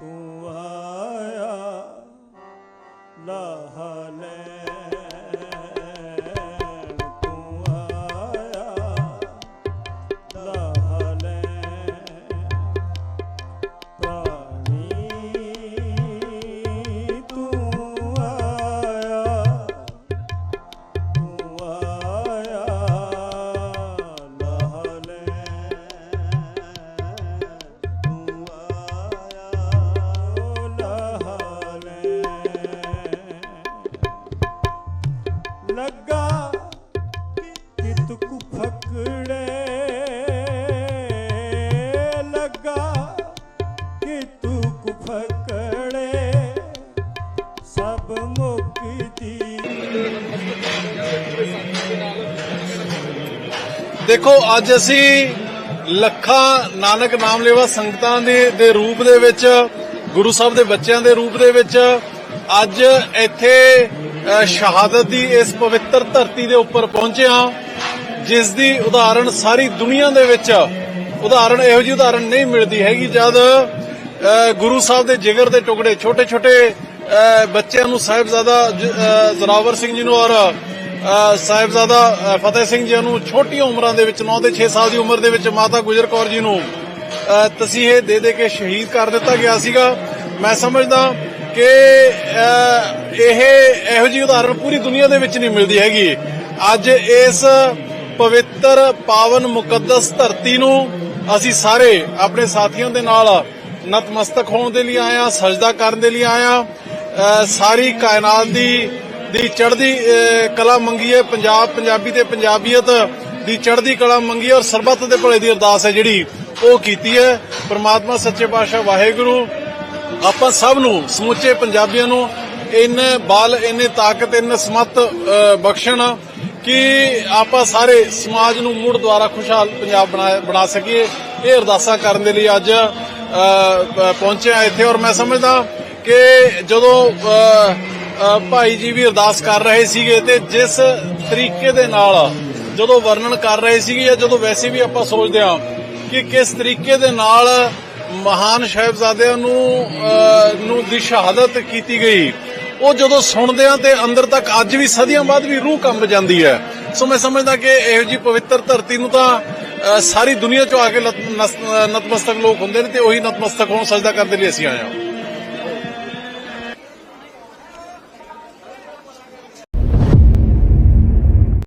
तू ਦੇਖੋ, ਅੱਜ ਅਸੀਂ ਲੱਖਾਂ ਨਾਨਕ ਨਾਮ ਲੇਵਾ ਸੰਗਤਾਂ ਦੇ ਦੇ ਰੂਪ ਦੇ ਵਿੱਚ, ਗੁਰੂ ਸਾਹਿਬ ਦੇ ਬੱਚਿਆਂ ਦੇ ਰੂਪ ਦੇ ਵਿੱਚ, ਅੱਜ ਇੱਥੇ ਸ਼ਹਾਦਤ ਦੀ ਇਸ ਪਵਿੱਤਰ ਧਰਤੀ ਦੇ ਉੱਪਰ ਪਹੁੰਚੇ ਹਾਂ, ਜਿਸ ਦੀ ਉਦਾਹਰਣ ਸਾਰੀ ਦੁਨੀਆ ਦੇ ਵਿੱਚ, ਉਦਾਹਰਣ ਇਹੋ ਜਿਹੀ ਉਦਾਹਰਣ ਨਹੀਂ ਮਿਲਦੀ ਹੈਗੀ ਜਦ ਗੁਰੂ ਸਾਹਿਬ ਦੇ ਜਿਗਰ ਦੇ ਟੁਕੜੇ ਛੋਟੇ ਛੋਟੇ ਬੱਚਿਆਂ ਨੂੰ ਸਾਹਿਬਜ਼ਾਦਾ ਜ- ਜ਼ੋਰਾਵਰ ਸਿੰਘ ਜੀ ਨੂੰ ਔਰ ਸਾਹਿਬਜ਼ਾਦਾ ਫਤਿਹ ਸਿੰਘ ਜੀ ਨੂੰ ਛੋਟੀ ਉਮਰਾਂ ਦੇ ਵਿੱਚ 9 ਤੇ 6 ਸਾਲ ਦੀ ਉਮਰ ਦੇ ਵਿੱਚ ਮਾਤਾ ਗੁਜਰ ਕੌਰ ਜੀ ਨੂੰ ਤਸੀਹੇ ਦੇ ਦੇ ਕੇ ਸ਼ਹੀਦ ਕਰ ਦਿੱਤਾ ਗਿਆ ਸੀਗਾ। ਮੈਂ ਸਮਝਦਾ ਕਿ ਇਹ ਇਹੋ ਜਿਹੀ ਉਦਾਹਰਣ ਪੂਰੀ ਦੁਨੀਆ ਦੇ ਵਿੱਚ ਨਹੀਂ ਮਿਲਦੀ ਹੈਗੀ। ਅੱਜ ਇਸ ਪਵਿੱਤਰ ਪਾਵਨ ਮੁਕੱਦਸ ਧਰਤੀ ਨੂੰ ਅਸੀਂ ਸਾਰੇ ਆਪਣੇ ਸਾਥੀਆਂ ਦੇ ਨਾਲ ਨਤਮਸਤਕ ਹੋਣ ਦੇ ਲਈ ਆਇਆ, ਸਜਦਾ ਕਰਨ ਦੇ ਲਈ ਆਇਆ। ਸਾਰੀ ਕਾਇਨਾਤ ਦੀ ਦੀ ਚੜ੍ਹਦੀ ਕਲਾ ਮੰਗੀ ਹੈ। ਪੰਜਾਬ, ਪੰਜਾਬੀ ਤੇ ਪੰਜਾਬੀਅਤ ਦੀ ਚੜ੍ਹਦੀ ਕਲਾ ਮੰਗੀ ਔਰ ਸਰਬੱਤ ਦੇ ਭਲੇ ਦੀ ਅਰਦਾਸ ਹੈ ਜਿਹੜੀ ਉਹ ਕੀਤੀ ਹੈ। ਪ੍ਰਮਾਤਮਾ, ਸੱਚੇ ਪਾਤਸ਼ਾਹ, ਵਾਹਿਗੁਰੂ, ਆਪਾਂ ਸਭ ਨੂੰ, ਸਮੁੱਚੇ ਪੰਜਾਬੀਆਂ ਨੂੰ ਇੰਨੇ ਬਲ, ਇੰਨੇ ਤਾਕਤ, ਇੰਨੇ ਸਮਤ ਬਖਸ਼ਣ ਕਿ ਆਪਾਂ ਸਾਰੇ ਸਮਾਜ ਨੂੰ ਮੁੜ ਦੁਆਰਾ ਖੁਸ਼ਹਾਲ ਪੰਜਾਬ ਬਣਾ ਬਣਾ ਸਕੀਏ। ਇਹ ਅਰਦਾਸਾਂ ਕਰਨ ਦੇ ਲਈ ਅੱਜ ਪਹੁੰਚਿਆ ਇੱਥੇ ਔਰ ਮੈਂ ਸਮਝਦਾ ਕਿ ਜਦੋਂ ਭਾਈ ਜੀ ਵੀ ਅਰਦਾਸ ਕਰ ਰਹੇ ਸੀਗੇ ਤੇ ਜਿਸ ਤਰੀਕੇ ਦੇ ਨਾਲ ਜਦੋਂ ਵਰਣਨ ਕਰ ਰਹੇ ਸੀਗੇ ਜਾਂ ਜਦੋਂ ਵੈਸੇ ਵੀ ਆਪਾਂ ਸੋਚਦੇ ਹਾਂ ਕਿ ਕਿਸ ਤਰੀਕੇ ਦੇ ਨਾਲ ਮਹਾਨ ਸਾਹਿਬਜ਼ਾਦਿਆਂ ਨੂੰ ਨੂੰ ਦੀ ਸ਼ਹਾਦਤ ਕੀਤੀ ਗਈ, ਉਹ ਜਦੋਂ ਸੁਣਦੇ ਆ ਤੇ ਅੰਦਰ ਤੱਕ ਅੱਜ ਵੀ ਸਦੀਆਂ ਬਾਅਦ ਵੀ ਰੂਹ ਕੰਬ ਜਾਂਦੀ ਹੈ। ਸੋ ਮੈਂ ਸਮਝਦਾ ਕਿ ਇਹੋ ਜੀ ਪਵਿੱਤਰ ਧਰਤੀ ਨੂੰ ਤਾਂ ਸਾਰੀ ਦੁਨੀਆ ਚੋਂ ਆ ਕੇ ਨਤਮਸਤਕ ਲੋਕ ਹੁੰਦੇ ਨੇ ਤੇ ਉਹੀ ਨਤਮਸਤਕ ਹੋਣ ਸਜਦਾ ਕਰਨ ਦੇ ਲਈ ਅਸੀਂ ਆਏ ਹਾਂ।